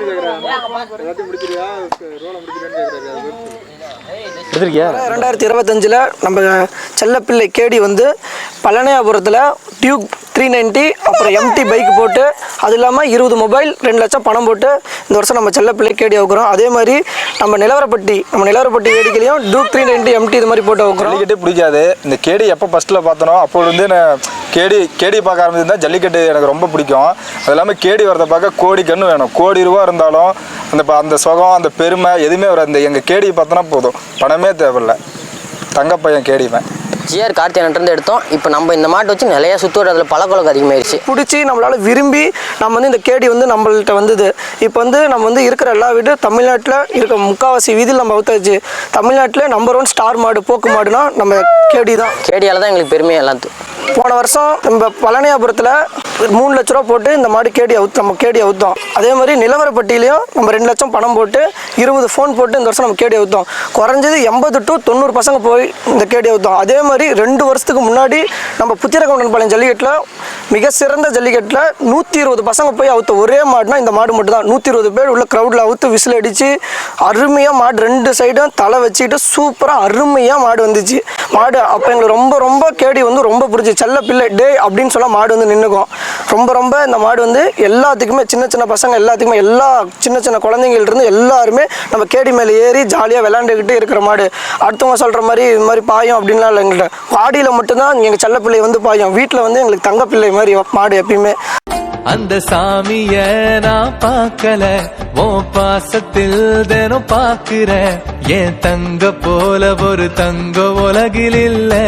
எல்லாத்தையும் ரோலை எடுத்திருக்கியா ரெண்டாயிரத்தி இருபத்தஞ்சில் நம்ம செல்லப்பிள்ளை கேடி வந்து பழனியாபுரத்தில் டியூப் த்ரீ நைன்ட்டி அப்புறம் எம்டி பைக் போட்டு அது இல்லாமல் இருபது மொபைல் ரெண்டு லட்சம் பணம் போட்டு இந்த வருஷம் நம்ம செல்லப்பிள்ளை கேடி வைக்கிறோம் அதே மாதிரி நம்ம நிலவரப்பட்டி நம்ம நிலவரப்பட்டி வேடிக்கையிலையும் டியூப் த்ரீ நைன்டி எம்டி இது மாதிரி போட்டு வைக்கிறோம். ஜல்லிக்கட்டே பிடிக்காது. இந்த கேடி எப்போ ஃபஸ்ட்டில் பார்த்தனோ அப்போ வந்து நான் கேடி கேடி பார்க்க ஆரம்பிச்சிருந்தா ஜல்லிக்கட்டு எனக்கு ரொம்ப பிடிக்கும். அது இல்லாமல் கேடி வரதை பார்க்க கோடி கன்று வேணும். கோடி ரூபா இருந்தாலும் அந்த ப- அந்த சுகம் அந்த பெருமை எதுவுமே வராது. இந்த எங்கள் கேடி பார்த்தோன்னா போதும். பணமே தேவையில்லை. தங்க பையன் ஜிஆர் கார்த்தியானிட்டிருந்து எடுத்தோம். இப்போ நம்ம இந்த மாட்டை வச்சு நிறைய சுற்று வட்டத்தில் பழக்கொழக்கம் அதிகமாயிருச்சு. பிடிச்சி நம்மளால் விரும்பி நம்ம வந்து இந்த கேடி வந்து நம்மள்ட்ட வந்தது. இப்போ வந்து நம்ம வந்து இருக்கிற எல்லா வீடு தமிழ்நாட்டில் இருக்க முக்காவாசி வீதியில் நம்ம அவுத்தாச்சு தமிழ்நாட்டில் நம்பர் ஒன் ஸ்டார் மாடு போக்கு மாடுனா நம்ம கேடி தான். கேடியால் தான் எங்களுக்கு பெருமையாக எல்லாத்துக்கும் போன வருஷம் நம்ம பழனியாபுரத்தில் மூணு லட்ச ரூபா போட்டு இந்த மாடு கேடி அவுத்து நம்ம கேடி அவுத்தோம். அதே மாதிரி நிலவரப்பட்டியிலையும் நம்ம ரெண்டு லட்சம் பணம் போட்டு இருபது ஃபோன் போட்டு இந்த வருஷம் நம்ம கேடி அவுத்தோம். குறைஞ்சது எண்பது டு தொண்ணூறு பசங்க போய் இந்த கேடி அவுத்தோம். அதே மாதிரி ரெண்டு வருஷத்துக்கு முன்னாடி நம்ம புத்திரகவுண்டன் பாளையம் ஜல்லிக்கட்டில் மிக சிறந்த ஜல்லிக்கட்டில் நூற்றி இருபது பசங்க போய் அவுத்த ஒரே மாடுனா இந்த மாடு மட்டும் தான் நூற்றி இருபது பேர் உள்ள க்ரௌடில் அவுத்து விசில் அடித்து அருமையாக மாடு ரெண்டு சைடும் தலை வச்சுக்கிட்டு சூப்பராக அருமையாக மாடு வந்துச்சு. மாடு அப்போ எங்களுக்கு ரொம்ப ரொம்ப கேடி வந்து ரொம்ப பிடிச்சி. செல்ல பிள்ளை டே அப்படின்னு சொல்ல மாடு வந்து நின்றுக்கும் ரொம்ப ரொம்ப இந்த மாடு வந்து எல்லாத்துக்குமே சின்ன சின்ன பசங்க எல்லாத்துக்குமே எல்லா சின்ன சின்ன குழந்தைங்கள்டிருந்து எல்லாருமே நம்ம கேடி மேலே ஏறி ஜாலியாக விளாண்டுக்கிட்டு இருக்கிற மாடு. அடுத்தவங்க சொல்கிற மாதிரி இது மாதிரி பாயும் அப்படின்லாம் இல்லை எங்கள்கிட்ட வாடியில் மட்டும்தான் எங்கள் செல்ல பிள்ளை வந்து பாயும். வீட்டில் வந்து எங்களுக்கு தங்க பிள்ளை மாதிரி மாடு எப்பயுமே. அந்த சாமிய நான் பார்க்கல. ஓ பாசத்தில் தினம் பார்க்கிற என் தங்க போல ஒரு தங்க உலகில் இல்லை.